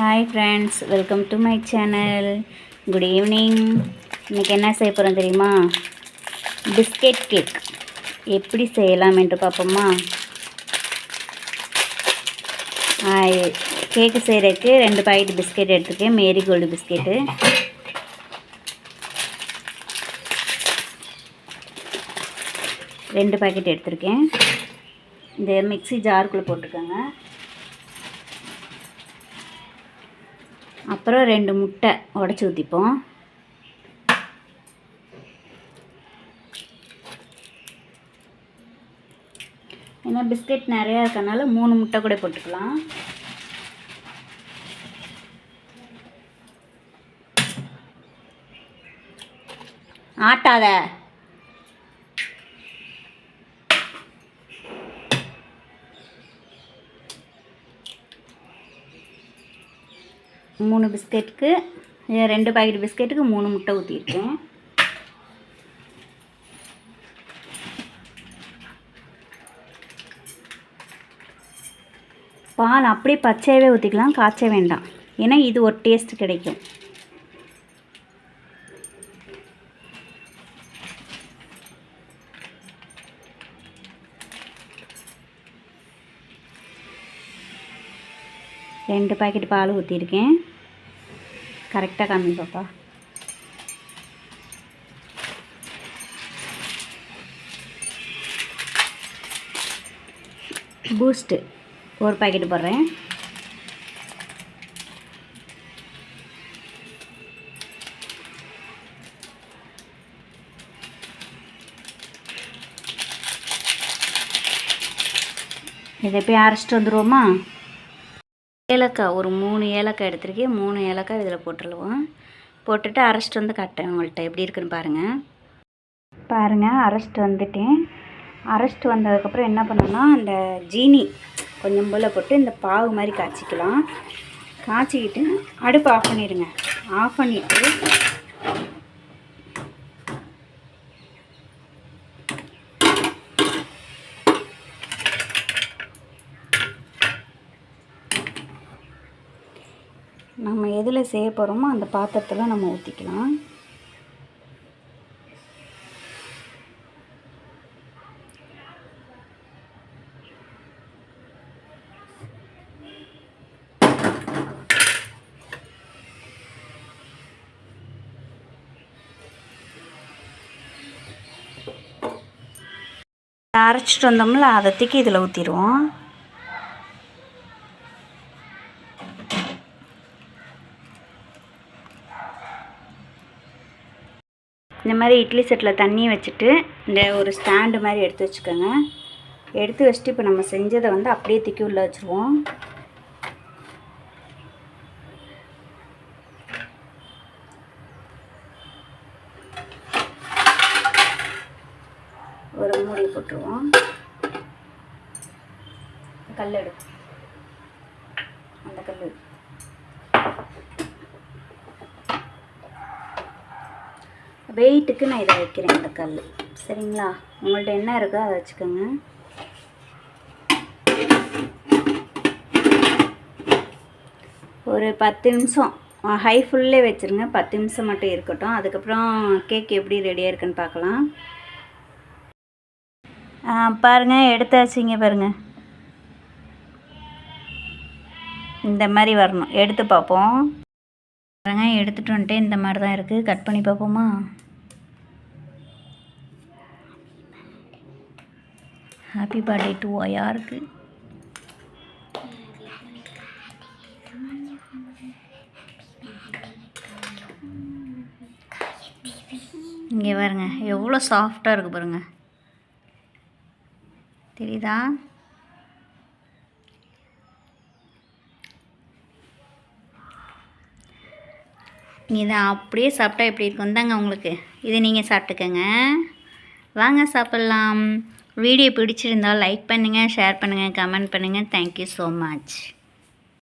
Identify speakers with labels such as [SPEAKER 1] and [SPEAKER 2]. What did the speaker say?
[SPEAKER 1] Hi friends welcome to my channel good evening இன்றைக்கி என்ன செய்ய போகிறோம் தெரியுமா? பிஸ்கெட் கேக் எப்படி செய்யலாம் என்று பார்ப்போமா? கேக்கு செய்கிறதுக்கு ரெண்டு பாக்கெட் பிஸ்கெட் எடுத்துருக்கேன். மேரி கோல்டு பிஸ்கெட்டு ரெண்டு பாக்கெட் எடுத்திருக்கேன். இந்த மிக்ஸி ஜாருக்குள்ளே போட்டிருக்கேங்க. அப்புறம் ரெண்டு முட்டை உடச்சி ஊற்றிப்போம் ஏன்னா பிஸ்கெட் நிறையா இருக்கனால மூணு முட்டை கூட போட்டுக்கலாம். ஆட்டாத. மூணு பிஸ்கெட்டுக்கு ரெண்டு பாக்கெட் பிஸ்கெட்டுக்கு மூணு முட்டை ஊற்றிருக்கேன் பால் அப்படியே பச்சையாகவே ஊற்றிக்கலாம் காய்ச்ச வேண்டாம். ஏன்னா இது ஒரு டேஸ்ட் கிடைக்கும். ரெண்டு பாக்கெட் பால் ஊற்றிருக்கேன் கரெக்டாக காமி பாப்பா. பூஸ்ட்டு ஒரு பாக்கெட் போடுறேன். இதை போய் அரைச்சிட்டு வந்துடுவோமா ஏலக்காய் ஒரு மூணு ஏலக்காய் எடுத்துருக்கேன். மூணு ஏலக்காய் இதில் போட்டுருவோம். போட்டுட்டு அரைச்சிட்டு வந்து காட்டேன் உங்கள்கிட்ட. எப்படி இருக்குன்னு பாருங்கள் பாருங்கள் அரைச்சிட்டு வந்துட்டேன். அரைச்சிட்டு வந்ததுக்கப்புறம் என்ன பண்ணோம்னா அந்த ஜீனி கொஞ்சம் போல் போட்டு இந்த பாவு மாதிரி காய்ச்சிக்கலாம். காய்ச்சிக்கிட்டு அடுப்பு ஆஃப் பண்ணிடுங்க. ஆஃப் பண்ணிவிட்டு நம்ம எதில் செய்ய போகிறோமோ அந்த பாத்திரத்தில் நம்ம ஊற்றிக்கலாம் அரைச்சிட்டு வந்தோம்ல அதை தூக்கி இதில் ஊற்றிடுவோம் இந்த மாதிரி இட்லி செட்டில் தண்ணி வச்சுட்டு இந்த ஒரு ஸ்டாண்டு மாதிரி எடுத்து வச்சுக்கோங்க. எடுத்து வச்சுட்டு இப்போ நம்ம செஞ்சதை வந்து அப்படியே தூக்கி உள்ளே வச்சுருவோம். ஒரு மூடி போட்டுருவோம். கல் எடு அந்த கல் வெயிட்டுக்கு நான் இதை வைக்கிறேன் இந்த கல். சரிங்களா? உங்கள்கிட்ட என்ன இருக்கோ அதை வச்சுக்கோங்க. ஒரு பத்து நிமிஷம். ஹை ஃபுல்லே வச்சுருங்க. பத்து நிமிஷம் மட்டும் இருக்கட்டும். அதுக்கப்புறம் கேக் எப்படி ரெடியாக இருக்குன்னு பார்க்கலாம். பாருங்கள் எடுத்தாச்சுங்க பாருங்கள் இந்த மாதிரி வரணும். எடுத்து பார்ப்போம். பாருங்க எடுத்துகிட்டு வந்துட்டு இந்த மாதிரி தான் இருக்குது கட் பண்ணி பார்ப்போமா? ஹாப்பி பர்த்டே டு யாருக்கு இங்கே பாருங்க எவ்வளோ சாஃப்டாக இருக்குது பாருங்கள் தெரியுதா? இதை அப்படியே சாப்பிட்டா எப்படி இருக்கும்? தாங்க உங்களுக்கு. இதை நீங்கள் சாப்பிட்டுக்கோங்க. வாங்க சாப்பிட்லாம். வீடியோ பிடிச்சிருந்தால் லைக் பண்ணுங்கள் ஷேர் பண்ணுங்கள் கமெண்ட் பண்ணுங்கள் தேங்க்யூ ஸோ மச்